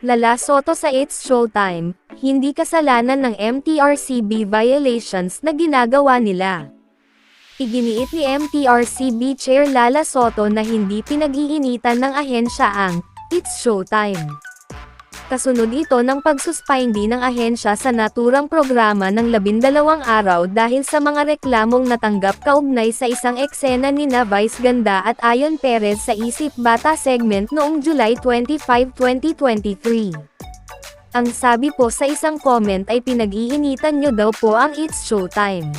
Lala Soto sa It's Showtime, hindi kasalanan ng MTRCB violations na ginagawa nila. Iginiit ni MTRCB Chair Lala Soto na hindi pinag-iinitan ng ahensya ang It's Showtime. Kasunod ito ng pagsuspindi ng ahensya sa naturang programa ng labindalawang araw dahil sa mga reklamong natanggap kaugnay sa isang eksena ni na Vice Ganda at Ayon Perez sa Isip Bata segment noong July 25, 2023. Ang sabi po sa isang comment ay pinag-iinitan nyo daw po ang It's Showtime.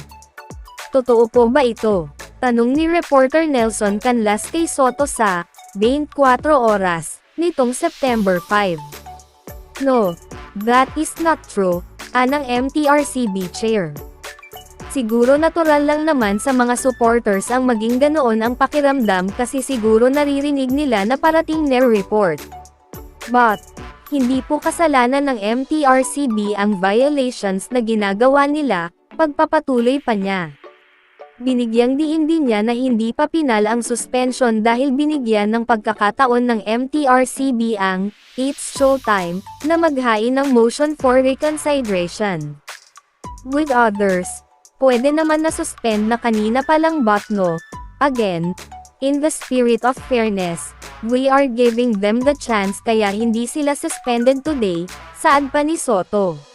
Totoo po ba ito? Tanong ni reporter Nelson Canlas kay Soto sa 24 oras nitong September 5. No, that is not true, anang MTRCB chair. Siguro natural lang naman sa mga supporters ang maging ganoon ang pakiramdam kasi siguro naririnig nila na parating na report. But, hindi po kasalanan ng MTRCB ang violations na ginagawa nila, pagpapatuloy pa niya. Binigyang diin din niya na hindi pa pinal ang suspension dahil binigyan ng pagkakataon ng MTRCB ang It's Showtime na maghain ng motion for reconsideration. With others, pwede naman na suspend na kanina pa lang but no. Again, in the spirit of fairness, we are giving them the chance kaya hindi sila suspended today, saad pa ni Soto.